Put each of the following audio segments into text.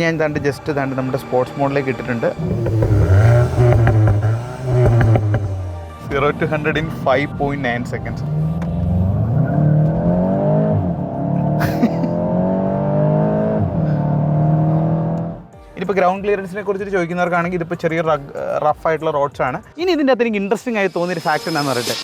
ഞാൻ താണ്ട് ജസ്റ്റ് താണ്ട് നമ്മുടെ സ്പോർട്സ് മോഡിലേക്ക് ഇട്ടിട്ടുണ്ട്. Zero to hundred in five point nine seconds ഇനിയിപ്പോൾ ഗ്രൗണ്ട് ക്ലിയറൻസിനെ കുറിച്ച് ചോദിക്കുന്നവർക്കാണെങ്കിൽ ഇതിപ്പോൾ ചെറിയ റഫ് ആയിട്ടുള്ള റോഡ്സ് ആണ്. ഇനി ഇതിന്റെ അകത്ത് എനിക്ക് ഇൻട്രസ്റ്റിംഗ് ആയി തോന്നിയൊരു ഫാക്ട് എന്താണെന്ന് പറയട്ടെ?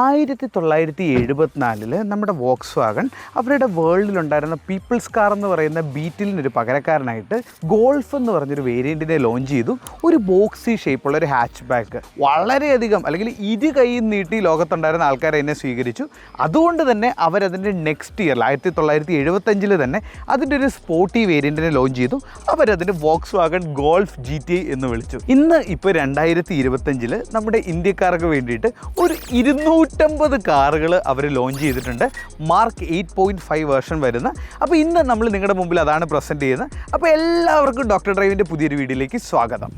ആയിരത്തി തൊള്ളായിരത്തി എഴുപത്തിനാലിൽ നമ്മുടെ വോക്സ് വാഗൺ അവരുടെ വേൾഡിലുണ്ടായിരുന്ന പീപ്പിൾസ് കാർ എന്ന് പറയുന്ന ബീറ്റിലിനൊരു പകരക്കാരനായിട്ട് ഗോൾഫ് എന്ന് പറഞ്ഞൊരു വേരിയന്റിനെ ലോഞ്ച് ചെയ്തു. ഒരു ബോക്സി ഷേപ്പുള്ള ഒരു ഹാച്ച് ബാക്ക് വളരെയധികം അല്ലെങ്കിൽ ഇരു കൈ നീട്ടി ലോകത്തുണ്ടായിരുന്ന ആൾക്കാരെ എന്നെ സ്വീകരിച്ചു. അതുകൊണ്ട് തന്നെ അവരതിന്റെ നെക്സ്റ്റ് ഇയറിൽ ആയിരത്തി തൊള്ളായിരത്തി എഴുപത്തഞ്ചിൽ തന്നെ അതിന്റെ ഒരു സ്പോർട്ടി വേരിയന്റിനെ ലോഞ്ച് ചെയ്തു. അവരതിന്റെ Volkswagen Golf G T എന്ന് വിളിച്ചു. ഇന്ന് ഇപ്പോൾ രണ്ടായിരത്തി ഇരുപത്തഞ്ചിൽ നമ്മുടെ ഇന്ത്യക്കാർക്ക് വേണ്ടിയിട്ട് ഒരു ഇരുന്നൂറ്റമ്പത് കാറുകൾ അവർ ലോഞ്ച് ചെയ്തിട്ടുണ്ട്. Mark eight point five version വരുന്ന. അപ്പോൾ ഇന്ന് നമ്മൾ നിങ്ങളുടെ മുമ്പിൽ അതാണ് പ്രസന്റ് ചെയ്യുന്നത്. അപ്പോൾ എല്ലാവർക്കും ഡോക്ടർ ഡ്രൈവിന്റെ പുതിയൊരു വീഡിയോയിലേക്ക് സ്വാഗതം.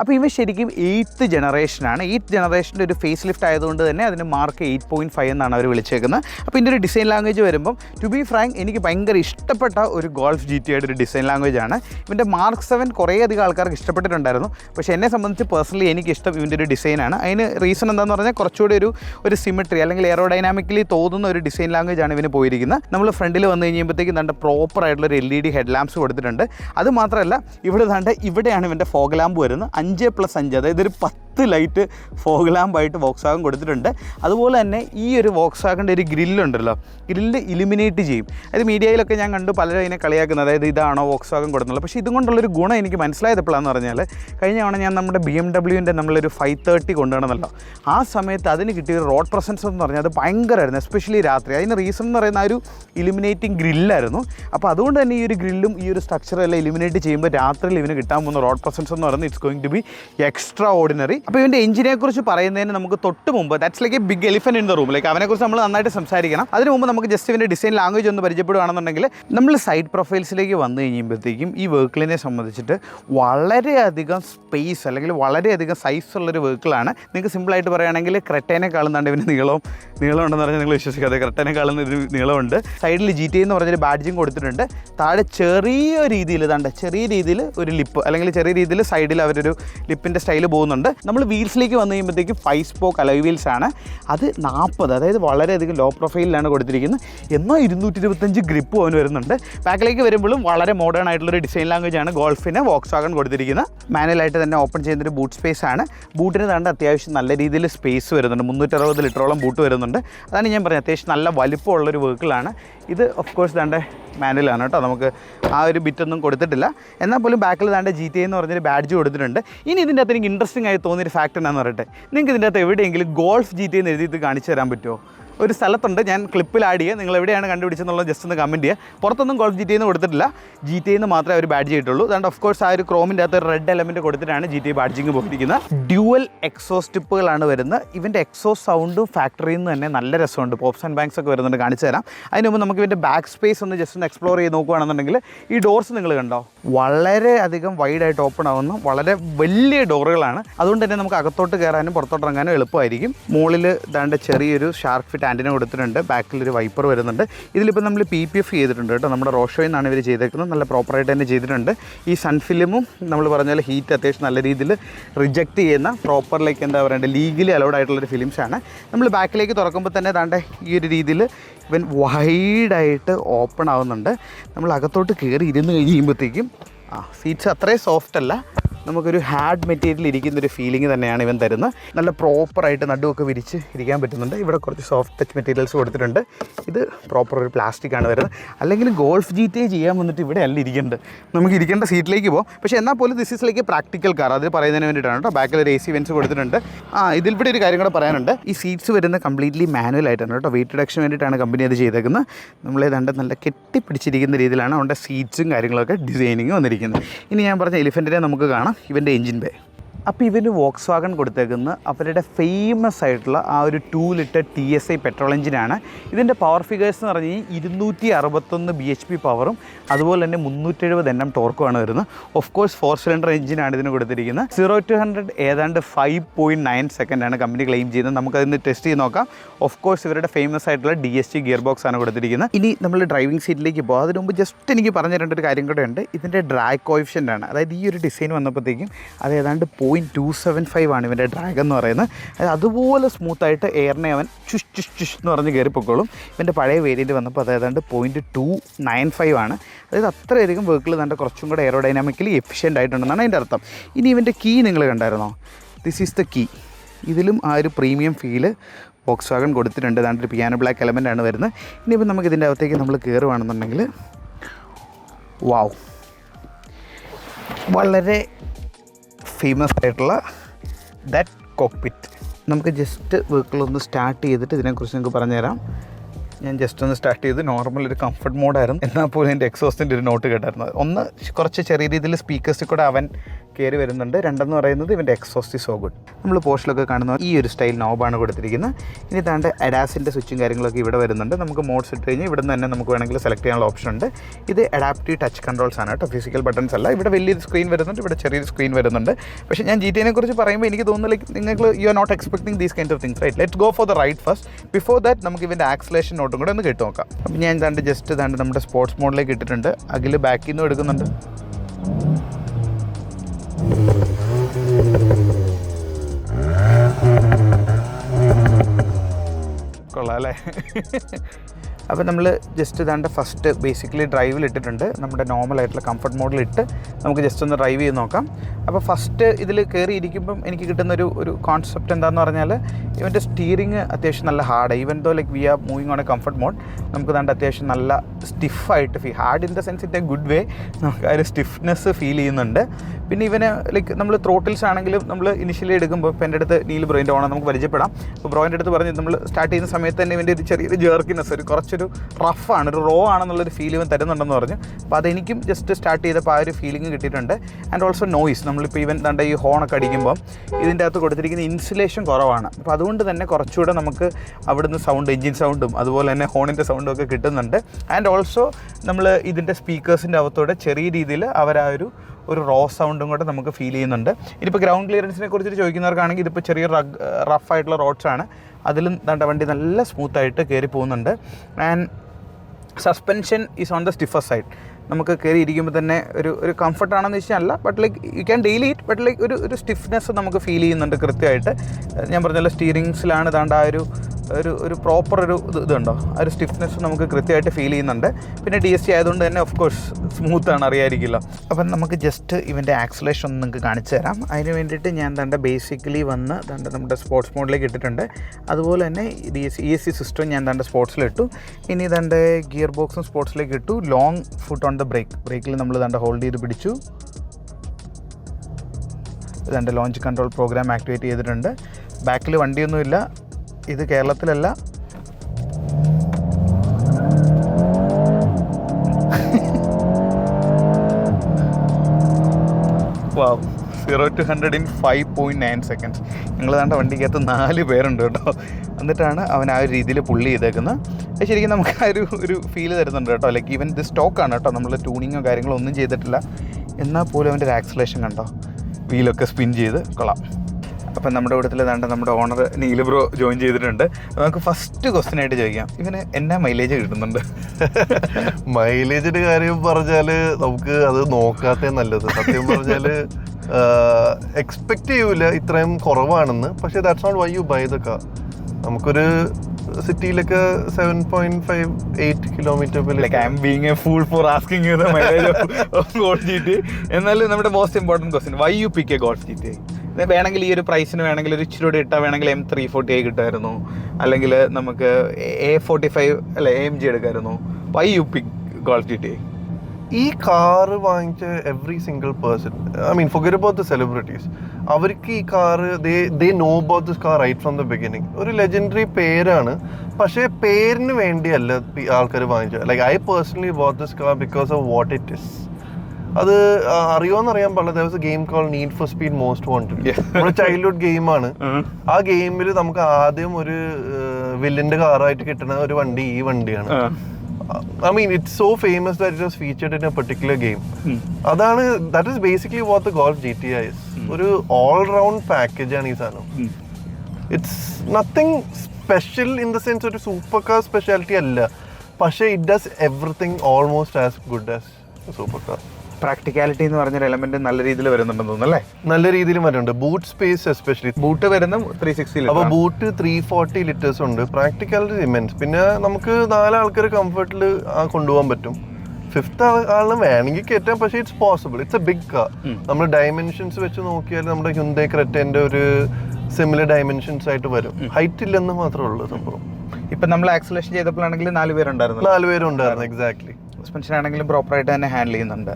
അപ്പോൾ ഇവ ശരിക്കും എയ്ത്ത് ജനറേഷനാണ് എയ്ത്ത് ജനറേഷന്റെ ഒരു ഫേസ് ലിഫ്റ്റ് ആയതുകൊണ്ട് തന്നെ അതിന് മാർക്ക് എയ്റ്റ് പോയിന്റ് ഫൈവ് എന്നാണ് അവർ വിളിച്ചേക്കുന്നത്. അപ്പോൾ ഇതിന്റെ ഒരു ഡിസൈൻ ലാംഗ്വേജ് വരുമ്പം ടു ബി ഫ്രാങ്ക് എനിക്ക് ഭയങ്കര ഇഷ്ടപ്പെട്ട ഒരു ഗോൾഫ് ജി ടി ആയിട്ട് ഒരു ഡിസൈൻ ലാംഗ്വേജ് ആണ്. ഇവന്റെ മാർക്ക് സെവൻ കുറേ അധികം ആൾക്കാർക്ക് ഇഷ്ടപ്പെട്ടിട്ടുണ്ടായിരുന്നു. പക്ഷേ എന്നെ സംബന്ധിച്ച് പേഴ്സണലി എനിക്ക് ഇഷ്ടം ഇവന്റെ ഒരു ഡിസൈനാണ് അതിന് റീസൺ എന്താണെന്ന് പറഞ്ഞാൽ കുറച്ചുകൂടി ഒരു ഒരു സിമിട്രി അല്ലെങ്കിൽ എയറോഡൈനാമിക്കലി തോന്നുന്ന ഒരു ഡിസൈൻ ലാംഗ്വേജ് ആണ് ഇവന് പോയിരിക്കുന്നത്. നമ്മൾ ഫ്രണ്ടിൽ വന്നു കഴിയുമ്പോഴത്തേക്കും നല്ല പ്രോപ്പർ ആയിട്ടുള്ള ഒരു L E D head lamps കൊടുത്തിട്ടുണ്ട്. അത് മാത്രമല്ല ഇവിടെ ദാണ്ട് ഇവിടെയാണ് ഇവന്റെ ഫോഗ് ലാമ്പ് വരുന്നത്. അഞ്ച് പ്ലസ് അഞ്ച് അതായത് ഒരു പത്ത് ലൈറ്റ് ഫോഗ് ലാമ്പായിട്ട് വോക്സ് വാഗൺ കൊടുത്തിട്ടുണ്ട്. അതുപോലെ തന്നെ ഈ ഒരു വോക്സാഗന്റെ ഒരു ഗ്രില്ലുണ്ടല്ലോ ഗ്രില്ല് ഇലിമിനേറ്റ് ചെയ്യും. അതായത് മീഡിയയിലൊക്കെ ഞാൻ കണ്ടു പലരും അതിനെ കളിയാക്കുന്നത് അതായത് ഇതാണോ വോക്സാഗം കൊടുക്കുന്നത് പക്ഷേ ഇതും കൊണ്ടുള്ളൊരു ഗുണം എനിക്ക് മനസ്സിലായത് എപ്പോഴാണെന്ന് പറഞ്ഞാൽ കഴിഞ്ഞ തവണ ഞാൻ നമ്മുടെ ബി എം ഡബ്ല്യുവിന്റെ നമ്മളൊരു ഫൈവ് തേർട്ടി കൊണ്ടുവന്നല്ലോ. ആ സമയത്ത് അതിന് കിട്ടിയ ഒരു റോഡ് പ്രസൻസ് എന്ന് പറഞ്ഞാൽ അത് ഭയങ്കരമായിരുന്നു എസ്പെഷ്യലി രാത്രി. അതിന് റീസൺ എന്ന് പറയുന്ന ആ ഒരു ഇലിമിനേറ്റിംഗ് ഗ്രില്ലായിരുന്നു. അപ്പോൾ അതുകൊണ്ട് തന്നെ ഈ ഒരു ഗ്രില്ലും ഈ ഒരു സ്ട്രക്ചറും എല്ലാം ഇലിമിനേറ്റ് ചെയ്യുമ്പോൾ രാത്രിയിൽ ഇവന് കിട്ടാൻ പോകുന്ന റോഡ് പ്രസൻസ് എന്ന് പറയുന്നത് it's going to be extraordinary അപ്പോൾ ഇവന്റെ എഞ്ചിനെ കുറിച്ച് പറയുന്നതിന് നമുക്ക് തൊട്ട് മുമ്പ് that's like a big elephant in the room like അവനെക്കുറിച്ച് നമ്മൾ നന്നായിട്ട് സംസാരിക്കണം. അതിന് മുമ്പ് നമുക്ക് ജസ്റ്റ് ഇവന്റെ ഡിസൈൻ ലാംഗ്വേജ് ഒന്ന് പരിചയപ്പെടുകയാണെന്നുണ്ടെങ്കിൽ നമ്മൾ സൈഡ് പ്രൊഫൈൽസിലേക്ക് വന്നു കഴിയുമ്പോഴത്തേക്കും ഈ വെഹിക്കിളിനെ സംബന്ധിച്ചിട്ട് വളരെയധികം സ്പേസ് അല്ലെങ്കിൽ വളരെയധികം സൈസ് ഉള്ളൊരു വെഹിക്കിളാണ് നിങ്ങൾക്ക് സിമ്പിളായിട്ട് പറയുകയാണെങ്കിൽ ക്രെട്ടേനെക്കാളും താണ്ട് ഇവന് നീളവും നീളം ഉണ്ടെന്ന് പറഞ്ഞാൽ നിങ്ങൾ വിശ്വസിക്കാതെ ക്രെട്ടേനെക്കാളും ഒരു നീളമുണ്ട് സൈഡിൽ ജി ടി എന്ന് പറഞ്ഞൊരു ബാഡ്ജും കൊടുത്തിട്ടുണ്ട്. താഴെ ചെറിയ രീതിയിൽ ഇതാണ്ട് ചെറിയ രീതിയിൽ ഒരു ലിപ്പ് അല്ലെങ്കിൽ ചെറിയ രീതിയിൽ സൈഡിൽ അവരൊരു ലിപ്പിന്റെ സ്റ്റൈൽ പോകുന്നുണ്ട്. നമ്മൾ വീൽസിലേക്ക് വന്നു കഴിയുമ്പോഴത്തേക്കും ഫൈവ് സ്പോക്ക് അലോയ് വീൽസ് ആണ്. അത് നാൽപ്പത് അതായത് വളരെയധികം ലോ പ്രൊഫൈലിലാണ് കൊടുത്തിരിക്കുന്നത്. എന്നാൽ ഇരുന്നൂറ്റി ഇരുപത്തഞ്ച് ഗ്രിപ്പ് അവന് വരുന്നുണ്ട്. ബാക്കിലേക്ക് വരുമ്പോഴും വളരെ മോഡേൺ ആയിട്ടുള്ള ഒരു ഡിസൈൻ ലാംഗ്വേജ് ആണ് ഗോൾഫിന് വോക്സ് വാഗൺ കൊടുത്തിരിക്കുന്നത് മാനുവലായിട്ട് തന്നെ ഓപ്പൺ ചെയ്യുന്നൊരു ബൂട്ട് സ്പേസ് ആണ്. ബൂട്ടിന് താണ്ട് അത്യാവശ്യം നല്ല രീതിയിൽ സ്പേസ് വരുന്നുണ്ട്. മുന്നൂറ്ററുപത് ലിറ്ററോളം ബൂട്ട് വരുന്നുണ്ട്. അതാണ് ഞാൻ പറഞ്ഞത്. അത്യാവശ്യം നല്ല വലിപ്പമുള്ളൊരു വെഹിക്കിളാണ് ഇത് ഓഫ് കോഴ്സ് ദാണ്ട് മാനുവലാണ് കേട്ടോ. നമുക്ക് ആ ഒരു ബിറ്റൊന്നും കൊടുത്തിട്ടില്ല. എന്നാൽ പോലും ബാക്കിൽ ദാണ്ട് ജി ടി എന്ന് പറഞ്ഞൊരു ബാഡ്ജ് കൊടുത്തിട്ടുണ്ട്. ഇനി ഇതിന്റെ അകത്ത് എനിക്ക് ഇൻട്രസ്റ്റിംഗ് ആയി തോന്നിയൊരു ഫാക്ട് എന്നാന്ന് പറയട്ടെ? നിങ്ങൾക്ക് ഇതിന്റെ അകത്ത് എവിടെയെങ്കിലും ഗോൾഫ് ജി ടി എന്ന് എഴുതിയിട്ട് കാണിച്ചു തരാൻ പറ്റുമോ? ഒരു സ്ഥലത്തുണ്ട്. ഞാൻ ക്ലിപ്പിൽ ആഡ് ചെയ്യുക നിങ്ങൾ എവിടെയാണ് കണ്ടുപിടിച്ചെന്നുള്ളത് ജസ്റ്റ് ഒന്ന് കമന്റ് ചെയ്യുക പുറത്തൊന്നും ഗോൾഫ് ജി ടി എന്ന് കൊടുത്തിട്ടില്ല. ജി ടി എന്ന് മാത്രമേ അവർ ബാഡ്ജ് ചെയ്തിട്ടുള്ളൂ. അതുകൊണ്ട് ഓഫ് കോഴ്സ് ആ ഒരു ക്രോമിന്റെ അകത്ത് റെഡ് എലമെന്റ് കൊടുത്തിട്ടാണ് ജി ടി ബാഡ്ജിങ് പോയിരിക്കുന്നത് ഡ്യുവൽ എക്സോസ് ടിപ്പുകളാണ് വരുന്നത്. ഇവന്റെ എക്സോസ് സൗണ്ടും ഫാക്ടറിയിൽ നിന്ന് തന്നെ നല്ല രസമുണ്ട്. പോപ്സ് ആൻഡ് ബാങ്ക്സ് ഒക്കെ വരുന്നുണ്ട്. കാണിച്ചു തരാം. അതിന് മുമ്പ് നമുക്ക് ഇവന്റെ ബാക്ക് സ്പേസ് ഒന്ന് ജസ്റ്റ് ഒന്ന് എക്സ്പ്ലോർ ചെയ്ത് നോക്കുകയാണെന്നുണ്ടെങ്കിൽ ഈ ഡോർസ് നിങ്ങൾ കണ്ടോ? വളരെ അധികം വൈഡായിട്ട് ഓപ്പൺ ആവുന്ന വളരെ വലിയ ഡോറുകളാണ് അതുകൊണ്ട് തന്നെ നമുക്ക് അകത്തോട്ട് കയറാനും പുറത്തോട്ട് ഇറങ്ങാനും എളുപ്പമായിരിക്കും. മുകളിൽ ദാണ്ട് ചെറിയൊരു ഷാർക്ക് ഫിറ്റ് ആന്റിന കൊടുത്തിട്ടുണ്ട്. ബാക്കിൽ ഒരു വൈപ്പർ വരുന്നുണ്ട്. ഇതിലിപ്പോൾ നമ്മൾ പി പി എഫ് ചെയ്തിട്ടുണ്ട് കേട്ടോ. നമ്മുടെ റോഷോയിൽ നിന്നാണ് ഇവർ ചെയ്തേക്കുന്നത്. നല്ല പ്രോപ്പറായിട്ട് തന്നെ ചെയ്തിട്ടുണ്ട്. ഈ സൺഫിലിമും നമ്മൾ പറഞ്ഞ പോലെ ഹീറ്റ് അത്യാവശ്യം നല്ല രീതിയിൽ റിജക്റ്റ് ചെയ്യുന്ന പ്രോപ്പറിലേക്ക് എന്താ പറയുക ലീഗലി അലൗഡ് ആയിട്ടുള്ളൊരു ഫിലിംസാണ് നമ്മൾ ബാക്കിലേക്ക് തുറക്കുമ്പോൾ തന്നെ ദാണ്ട് ഈ ഒരു രീതിയിൽ ഇവൻ വൈഡായിട്ട് ഓപ്പൺ ആവുന്നുണ്ട്. നമ്മൾ അകത്തോട്ട് കയറി ഇരുന്ന് കഴിയുമ്പോഴത്തേക്കും ആ സീറ്റ്സ് അത്രയും സോഫ്റ്റ് അല്ല. നമുക്കൊരു ഹാർഡ് മെറ്റീരിയൽ ഇരിക്കുന്ന ഒരു ഫീലിംഗ് തന്നെയാണ് ഇവൻ തരുന്നത്. നല്ല പ്രോപ്പറായിട്ട് നടുവൊക്കെ വിരിച്ച് ഇരിക്കാൻ പറ്റുന്നുണ്ട്. ഇവിടെ കുറച്ച് സോഫ്റ്റ് ടച്ച് മെറ്റീരിയൽസ് കൊടുത്തിട്ടുണ്ട്. ഇത് പ്രോപ്പർ ഒരു പ്ലാസ്റ്റിക് ആണ് വരുന്നത്. അല്ലെങ്കിൽ ഗോൾഫ് ജി ടി ചെയ്യാൻ വന്നിട്ട് ഇവിടെ അല്ല ഇരിക്കേണ്ടത്. നമുക്ക് ഇരിക്കേണ്ട സീറ്റിലേക്ക് പോകാം പക്ഷേ എന്നാൽ പോലും this is like practical car അത് പറയുന്നതിന് വേണ്ടിയിട്ടാണ് കേട്ടോ. ബാക്കിൽ ഒരു എ സി വെൻസ് കൊടുത്തിട്ടുണ്ട്. ആ ഇതിൽ ഇവിടെ ഒരു കാര്യം കൂടെ പറയാനുണ്ട്. ഈ സീറ്റ്സ് വരുന്നത് കംപ്ലീറ്റ്ലി മാനുവൽ ആയിട്ടാണ് കേട്ടോ. വെയിറ്റ് റിഡക്ഷൻ വേണ്ടിയിട്ടാണ് കമ്പനി അത് ചെയ്തേക്കുന്നത്. നമ്മളെ ദണ്ട് നല്ല കെട്ടിപ്പിടിച്ചിരിക്കുന്ന രീതിയിലാണ് അവന്റെ സീറ്റ്സും കാര്യങ്ങളൊക്കെ ഡിസൈനിങ് വന്നിരിക്കുന്നത്. ഇനി ഞാൻ പറഞ്ഞ എലിഫന്റിനെ നമുക്ക് കാണാം. ഇവന്റെ എഞ്ചിൻ ബേ. അപ്പോൾ ഇവന് വോക്സ് വാഗൺ കൊടുത്തേക്കുന്ന അവരുടെ ഫേമസ് ആയിട്ടുള്ള ആ ഒരു two litre T S I petrol എഞ്ചിനാണ് ഇതിന്റെ പവർ ഫിഗേഴ്സ് എന്ന് പറഞ്ഞു കഴിഞ്ഞാൽ ഇരുന്നൂറ്റി അറുപത്തൊന്ന് ബി എച്ച് പി പവറും അതുപോലെ തന്നെ മുന്നൂറ്റെഴുപത് എണ്ണം ടോർക്കുമാണ് വരുന്നത്. ഓഫ് കോഴ്സ് ഫോർ സിലിണ്ടർ എഞ്ചിനാണ് ഇതിന് കൊടുത്തിരിക്കുന്നത്. സീറോ ടു ഹൺഡ്രഡ് ഏതാണ്ട് ഫൈവ് പോയിന്റ് നയൻ സെക്കൻഡാണ് കമ്പനി ക്ലെയിം ചെയ്യുന്നത്. നമുക്കതിന് ടെസ്റ്റ് ചെയ്ത് നോക്കാം. ഓഫ് കോഴ്സ് ഇവരുടെ ഫേമസ് ആയിട്ടുള്ള D S T gear box ആണ് കൊടുത്തിരിക്കുന്നത്. ഇനി നമ്മൾ ഡ്രൈവിംഗ് സീറ്റിലേക്ക് പോകും അതിന് മുമ്പ് ജസ്റ്റ് എനിക്ക് പറഞ്ഞു തരേണ്ട ഒരു കാര്യം കൂടെ ഉണ്ട്. ഇതിന്റെ ഡ്രാഗ് കോയിഫിഷ്യന്റ് ആണ്. അതായത് ഈ ഒരു ഡിസൈൻ വന്നപ്പോഴത്തേക്കും അത് ഏതാണ്ട് പോയിന്റ് ടു സെവൻ ഫൈവ് ആണ് ഇവന്റെ ഡ്രാഗ് എന്ന് പറയുന്നത്. അത് അതുപോലെ സ്മൂത്തായിട്ട് എയറിനെ അവൻ ചുഷ് ചുഷ് ചുഷ് എന്ന് പറഞ്ഞ് കയറി പൊക്കോളും. ഇവന്റെ പഴയ വേരിയന്റ് വന്നപ്പോൾ അത് പോയിന്റ് ടു നയൻ ഫൈവ് ആണ്. അതായത് അത്രയധികം വെഹിക്കിൾ നല്ല കുറച്ചും കൂടെ എയറോഡൈനാമിക്കലി എഫിഷ്യന്റ് ആയിട്ടുണ്ടെന്നാണ് അതിന്റെ അർത്ഥം. ഇനി ഇവന്റെ കീ നിങ്ങൾ കണ്ടായിരുന്നോ? ദിസ് ഈസ് ദ കീ ഇതിലും ആ ഒരു പ്രീമിയം ഫീൽ ബോക്സ് വാഗൺ കൊടുത്തിട്ടുണ്ട് ഒരു പിയാനോ ബ്ലാക്ക് എലമെന്റ് ആണ് വരുന്നത്. ഇനിയിപ്പോൾ നമുക്ക് ഇതിന്റെ അകത്തേക്ക് നമ്മൾ കയറുവാണെന്നുണ്ടെങ്കിൽ വാവ് വളരെ ഫേമസ് ആയിട്ടുള്ള ദാറ്റ് കോക്പിറ്റ് നമുക്ക് ജസ്റ്റ് വെഹിക്കിളൊന്ന് സ്റ്റാർട്ട് ചെയ്തിട്ട് ഇതിനെക്കുറിച്ച് നിങ്ങൾക്ക് പറഞ്ഞുതരാം. ഞാൻ ജസ്റ്റ് ഒന്ന് സ്റ്റാർട്ട് ചെയ്ത് നോർമൽ ഒരു കംഫർട്ട് മോഡായിരുന്നു എന്നാൽ പോലും എന്റെ എക്സോസ്റ്റിന്റെ ഒരു നോട്ട് കേട്ടായിരുന്നു. ഒന്ന് കുറച്ച് ചെറിയ രീതിയിൽ സ്പീക്കേഴ്സിൽ കൂടെ അവൻ കയറി വരുന്നുണ്ട്. രണ്ടെന്ന് പറയുന്നത് ഇവന്റെ എക്സോസ്റ്റ് സോ ഗുഡ് നമ്മൾ പോസ്റ്റിലൊക്കെ കാണുന്ന ഈ ഒരു സ്റ്റൈൽ നോബാണ് കൊടുത്തിരിക്കുന്നത്. ഇനി താണ്ട് അഡാസിന്റെ സ്വിച്ചും കാര്യങ്ങളൊക്കെ ഇവിടെ വരുന്നുണ്ട്. നമുക്ക് മോഡ്സ് ഇട്ട് കഴിഞ്ഞാൽ ഇവിടെ നിന്ന് തന്നെ നമുക്ക് വേണമെങ്കിൽ സെലക്ട് ചെയ്യാനുള്ള ഓപ്ഷൻ ഉണ്ട്. ഇത് അഡാപ്റ്റീവ് ടച്ച് കൺട്രോൾസ് ആണ് കേട്ടോ. ഫിസിക്കൽ ബട്ടൺസ് അല്ല. ഇവിടെ വലിയൊരു സ്ക്രീൻ വരുന്നുണ്ട്. ഇവിടെ ചെറിയൊരു സ്ക്രീൻ വരുന്നുണ്ട്. പക്ഷേ ഞാൻ ജി കുറിച്ച് പറയുമ്പോൾ എനിക്ക് തോന്നുന്നു ലൈക്ക് നിങ്ങൾ you are not expecting these kind of things right let go for the ride first before that നമുക്ക് ഇവന്റെ ആക്സലേഷൻ നോട്ടും കൂടെ ഒന്ന് കേട്ട് നോക്കാം. അപ്പം ഞാൻ താണ്ട് ജസ്റ്റ് താണ്ട് നമ്മുടെ സ്പോർട്സ് മോഡിലേക്ക് ഇട്ടിട്ടുണ്ട്. അതിൽ ബാക്കിൽ നിന്നും എടുക്കുന്നുണ്ട്. കൊള്ളാം അല്ലേ? അപ്പോൾ നമ്മൾ ജസ്റ്റ് ഇതാണ്ട് ഫസ്റ്റ് ബേസിക്കലി ഡ്രൈവിൽ ഇട്ടിട്ടുണ്ട്. നമ്മുടെ നോർമൽ ആയിട്ടുള്ള കംഫർട്ട് മോഡിൽ ഇട്ട് നമുക്ക് ജസ്റ്റ് ഒന്ന് ഡ്രൈവ് ചെയ്ത് നോക്കാം. അപ്പോൾ ഫസ്റ്റ് ഇതിൽ കയറി ഇരിക്കുമ്പം എനിക്ക് കിട്ടുന്ന ഒരു കോൺസെപ്റ്റ് എന്താണെന്ന് പറഞ്ഞാൽ ഇവന്റെ സ്റ്റിയറിങ് അത്യാവശ്യം നല്ല hard even though like we are moving on a comfort mode നമുക്ക് ദാണ്ട് അത്യാവശ്യം നല്ല സ്റ്റിഫായിട്ട് feel hard in the sense it a good way നമുക്ക് ആ ഒരു സ്റ്റിഫ്നെസ് ഫീൽ ചെയ്യുന്നുണ്ട്. പിന്നെ ഇവന് ലൈക്ക് നമ്മൾ ത്രോട്ടിൽസ് ആണെങ്കിലും നമ്മൾ ഇനിഷ്യലി എടുക്കുമ്പോൾ ഇപ്പോൾ എന്റെ അടുത്ത് നീൽ ബ്രോയിന്റെ ഓണം നമുക്ക് പരിചയപ്പെടാം. അപ്പോൾ ബ്രോയിന്റെ അടുത്ത് പറഞ്ഞ് നമ്മൾ സ്റ്റാർട്ട് ചെയ്യുന്ന സമയത്ത് തന്നെ ഇവന്റെ ഒരു ചെറിയൊരു ജേർക്കിനെസ് ഒരു കുറച്ചൊരു റഫാണ് ഒരു റോ ആണെന്നുള്ളൊരു ഫീൽ ഇവൻ തരുന്നുണ്ടെന്ന് പറഞ്ഞു. അപ്പോൾ അതെനിക്കും ജസ്റ്റ് സ്റ്റാർട്ട് ചെയ്തപ്പോൾ ആ ഒരു ഫീലിംഗ് കിട്ടിയിട്ടുണ്ട്. ആൻഡ് ഓൾസോ നോയ്സ് നമ്മളിപ്പോൾ ഇവൻ ദണ്ട ഈ ഹോണൊക്കെ അടിക്കുമ്പോൾ ഇതിന്റെ അകത്ത് കൊടുത്തിരിക്കുന്ന ഇൻസുലേഷൻ കുറവാണ്. അപ്പോൾ അതുകൊണ്ട് തന്നെ കുറച്ചുകൂടെ നമുക്ക് അവിടുന്ന് സൗണ്ട് എഞ്ചിൻ സൗണ്ടും അതുപോലെ തന്നെ ഹോണിന്റെ സൗണ്ടും ഒക്കെ കിട്ടുന്നുണ്ട്. ആൻഡ് ഓൾസോ നമ്മൾ ഇതിന്റെ സ്പീക്കേഴ്സിന്റെ അകത്തോടെ ചെറിയ രീതിയിൽ അവർ ആ ഒരു ഒരു റോ സൗണ്ടും കൂടെ നമുക്ക് ഫീൽ ചെയ്യുന്നുണ്ട്. ഇനിയിപ്പോൾ ഗ്രൗണ്ട് ക്ലിയറൻസിനെ കുറിച്ചിട്ട് ചോദിക്കുന്നവർക്കാണെങ്കിൽ ഇതിപ്പോൾ ചെറിയ റഗ് റഫ് ആയിട്ടുള്ള റോഡ്സ് ആണ്. അതിലും നല്ല വണ്ടി നല്ല സ്മൂത്തായിട്ട് കയറി പോകുന്നുണ്ട്. And suspension is on the stiffer side നമുക്ക് കയറി ഇരിക്കുമ്പോൾ തന്നെ ഒരു ഒരു കംഫർട്ടാണെന്ന് വെച്ചാൽ അല്ല but like you can daily it but like ഒരു ഒരു സ്റ്റിഫ്നെസ് നമുക്ക് ഫീൽ ചെയ്യുന്നുണ്ട് കൃത്യമായിട്ട്. ഞാൻ പറഞ്ഞല്ലോ സ്റ്റീറിങ്സിലാണ് ഇതാണ്ട് ആ ഒരു ഒരു ഒരു പ്രോപ്പർ ഒരു ഇത് ഇതുണ്ടോ? ആ ഒരു സ്റ്റിഫ്നെസ് നമുക്ക് കൃത്യമായിട്ട് ഫീൽ ചെയ്യുന്നുണ്ട്. പിന്നെ ഡി എസ് ടി ആയതുകൊണ്ട് തന്നെ ഓഫ് കോഴ്സ് സ്മൂത്താണ് അറിയാതിരിക്കില്ല. അപ്പം നമുക്ക് ജസ്റ്റ് ഇവന്റെ ആക്സലേഷൻ ഒന്ന് നിങ്ങൾക്ക് കാണിച്ചു തരാം. അതിന് വേണ്ടിയിട്ട് ഞാൻ തന്റെ ബേസിക്കലി വന്ന് തന്റെ നമ്മുടെ സ്പോർട്സ് മോഡിലേക്ക് ഇട്ടിട്ടുണ്ട്. അതുപോലെ തന്നെ D S E S C system ഞാൻ തന്റെ സ്പോർട്സിലിട്ടു ഇനി തന്റെ ഗിയർ ബോക്സും സ്പോർട്സിലേക്ക് ഇട്ടു. Long foot on the brake ബ്രേക്കിൽ നമ്മൾ തന്റെ ഹോൾഡ് ചെയ്ത് പിടിച്ചു. ഇതെന്റെ ലോഞ്ച് കൺട്രോൾ പ്രോഗ്രാം ആക്ടിവേറ്റ് ചെയ്തിട്ടുണ്ട്. ബാക്കിൽ വണ്ടിയൊന്നുമില്ല. ഇത് കേരളത്തിലല്ല. Zero to hundred in five point nine seconds ഞങ്ങൾ കണ്ട വണ്ടിക്കകത്ത് നാല് പേരുണ്ട് കേട്ടോ. എന്നിട്ടാണ് അവൻ ആ ഒരു രീതിയിൽ പുള്ളി ചെയ്തേക്കുന്നത്. അത് ശരിക്കും നമുക്ക് ആ ഒരു ഒരു ഫീൽ തരുന്നുണ്ട് കേട്ടോ. ലൈക്ക് ഈവൻ ഇത് സ്റ്റോക്കാണ് കേട്ടോ. നമ്മൾ ട്യൂണിങ്ങോ കാര്യങ്ങളോ ഒന്നും ചെയ്തിട്ടില്ല. എന്നാൽ പോലും അവന്റെ ഒരു ആക്സലേഷൻ കണ്ടോ? വീലൊക്കെ സ്പിൻ ചെയ്ത് കൊള്ളാം. അപ്പം നമ്മുടെ കൂട്ടത്തിൽ ഏതാണ്ട് നമ്മുടെ ഓണർ നീല ബ്രോ ജോയിൻ ചെയ്തിട്ടുണ്ട്. നമുക്ക് ഫസ്റ്റ് ക്വസ്റ്റ്യൻ ആയിട്ട് ചോദിക്കാം. ഇവന് എന്നാ മൈലേജ് കിട്ടുന്നുണ്ട്? മൈലേജിന്റെ കാര്യം പറഞ്ഞാൽ നമുക്ക് അത് നോക്കാത്തേ നല്ലത്. സത്യം പറഞ്ഞാൽ എക്സ്പെക്ട് ചെയ്യൂല. ഇത്രയും കുറവാണെന്ന്. പക്ഷേ that's not why you buy the car നമുക്കൊരു സിറ്റിയിലൊക്കെ seven point five eight kilometre I എന്നാലും നമ്മുടെ most important question why you pick a Golf G T വേണമെങ്കിൽ ഈ ഒരു പ്രൈസിന് വേണമെങ്കിൽ ഒരു ഇച്ചിരി കൂടി ഇട്ടാൽ വേണമെങ്കിൽ എം ത്രീ ഫോർട്ടി ഐ കിട്ടുമായിരുന്നു അല്ലെങ്കിൽ നമുക്ക് എ ഫോർട്ടി ഫൈവ് അല്ലെ M G എടുക്കായിരുന്നു. Why you pick Golf G T ഈ കാറ് വാങ്ങിച്ച every single person I mean forget about the celebrities അവർക്ക് ഈ car they they know about this car right from the beginning ഒരു legendary പേരാണ്. പക്ഷേ പേരിന് വേണ്ടിയല്ല ആൾക്കാർ വാങ്ങിച്ചത്. Like I personally bought this car because of what it is അത് അറിയോന്ന് അറിയാൻ പാടില്ല. ദിവസം game call need for speed most wanted. നമ്മുടെ ചൈൽഡ്ഹുഡ് ഗെയിമാണ് ആ ഗെയിമിൽ നമുക്ക് ആദ്യം ഒരു വില്ലിന്റെ കാറായിട്ട് കിട്ടുന്ന ഒരു വണ്ടി ഈ വണ്ടിയാണ്. I mean it's so famous that it was featured in a particular game അതാണ് that is basically what the Golf G T I ഒരു ഓൾ റൗണ്ട് പാക്കേജ് ആണ് ഈ സാധനം. It's nothing special in the sense ഒരു super car speciality അല്ല. പക്ഷേ it does everything almost as good as super car practicality എന്ന് പറഞ്ഞൊരു element നല്ല രീതിയിൽ വരുന്നുണ്ടെന്ന് തോന്നുന്നു അല്ലേ? നല്ല രീതിയിൽ വരുന്നുണ്ട്. ബൂട്ട് സ്പേസ് എസ്പെഷ്യലി ബൂട്ട് വരുന്ന ത്രീ സിക്സ്റ്റി അപ്പൊ ബൂട്ട് ത്രീ ഫോർട്ടി ലിറ്റേഴ്സ് ഉണ്ട്. പ്രാക്ടിക്കാലിറ്റി ഇമെൻസ് പിന്നെ നമുക്ക് നാലാൾക്കാർ കംഫർട്ടിൽ കൊണ്ടുപോകാൻ പറ്റും. ഫിഫ്ത്ത് ആളിന് വേണമെങ്കിൽ കയറ്റാം. പക്ഷേ it's possible it's a big car നമ്മൾ ഡയമെൻഷൻസ് വെച്ച് നോക്കിയാൽ നമ്മുടെ ഹ്യുണ്ടേ ക്രെറ്റേന്റെ ഒരു സിമിലർ ഡയമെൻഷൻസ് ആയിട്ട് വരും. ഹൈറ്റ് ഇല്ലെന്ന് മാത്രമേ ഉള്ളൂ സംഭവം. ഇപ്പൊ നമ്മൾ ആക്സലേഷൻ ചെയ്തപ്പോഴാണെങ്കിൽ നാല് പേരുണ്ടായിരുന്നു നാല് പേരുണ്ടായിരുന്നു എക്സാക്ട്ലി സസ്പെൻഷൻ ആണെങ്കിലും പ്രോപ്പറായിട്ട് തന്നെ ഹാൻഡിൽ ചെയ്യുന്നുണ്ട്.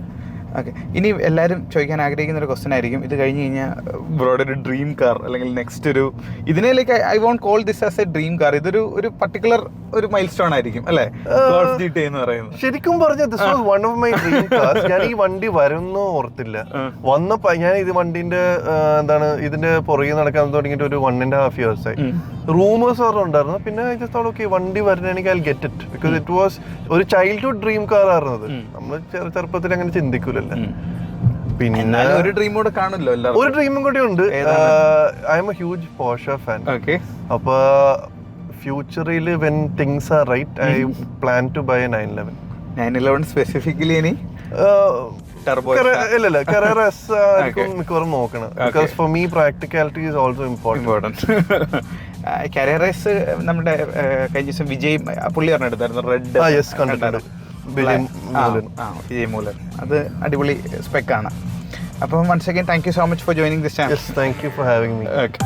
ഓക്കെ ഇനി എല്ലാവരും ചോദിക്കാൻ ആഗ്രഹിക്കുന്ന ഒരു ക്വസ്റ്റൻ ആയിരിക്കും. ഇത് കഴിഞ്ഞ് കഴിഞ്ഞാൽ ബ്രോഡ് ഒരു ഡ്രീം കാർ അല്ലെങ്കിൽ നെക്സ്റ്റ് ഒരു ഇതിനെ like I won't call this as a dream car ഇതൊരു ഒരു പർട്ടിക്കുലർ ഒരു മൈൽ സ്റ്റോൺ ആയിരിക്കും അല്ലേ? ഗോൾഫ് ജി ടി എന്ന് പറയുന്നത്. ശരിക്കും പറഞ്ഞാൽ this was one of my dream cars ഞാൻ ഈ വണ്ടി വരുന്നു ഓർത്തില്ല. വന്നപ്പോ ഞാൻ ഇത് വണ്ടിന്റെ എന്താണ് ഇതിന്റെ പുറകെ നടക്കാൻ തുടങ്ങിയിട്ട് ഒരു വൺ ആൻഡ് ഹാഫ് ഇയേഴ്സ് ആയി. റൂമേഴ്സ് പറഞ്ഞു ഉണ്ടായിരുന്നു. പിന്നെ ഓക്കെ വണ്ടി വരണമെങ്കിൽ I get it because it was ഒരു ചൈൽഡ്ഹുഡ് ഡ്രീം കാർ ആയിരുന്നത്. നമ്മൾ ചെറുപ്പത്തിൽ അങ്ങനെ ചിന്തിക്കൂലല്ലോ പിന്നെ ഒരു ഡ്രീം കൂടെ കാണുമല്ലോ ഒരു ഡ്രീമും കൂടി ഉണ്ട്. I'm a huge Porsche fan okay അപ്പൊ ഫ്യൂച്ചറിൽ when things are right I plan to buy nine eleven nine eleven specifically ഇനി? ഇല്ലല്ല കറേറ എസ് ആയിരിക്കും മിക്കവാറും നോക്കണം. Because for me practicality is also important career നമ്മുടെ കഴിഞ്ഞ ദിവസം വിജയ് പുള്ളി പറഞ്ഞെടുത്തായിരുന്നു റെഡ് കണ്ടിട്ടുണ്ട്. വിജയ് മൂലൻ. അത് അടിപൊളി സ്പെക്കാണ് അപ്പം once again thank you so much for joining this channel thank you for having me okay